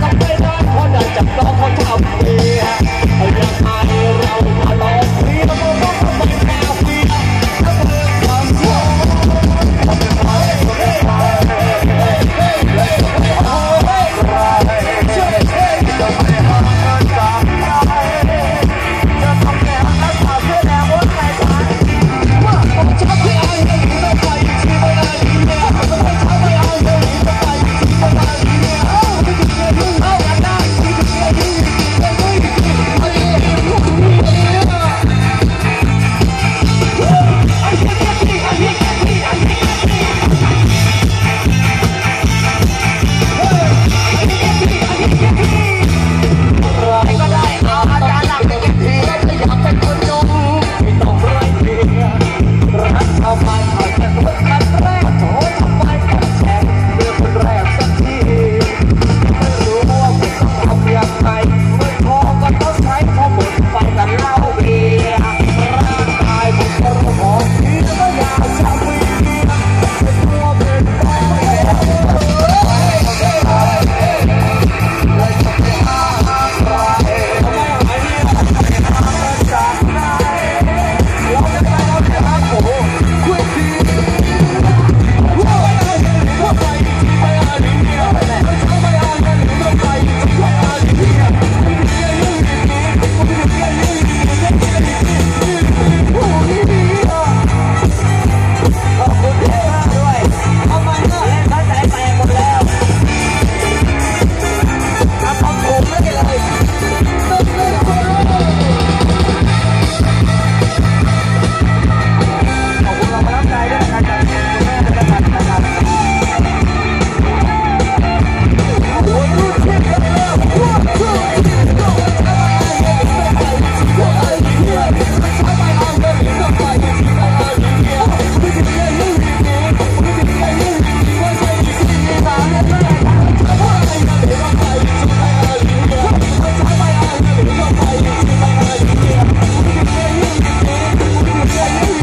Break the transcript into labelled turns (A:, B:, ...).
A: ทำไม่ได้เพราะได้จับน้องเขาทำดีฮะยังไงเรา Yeah.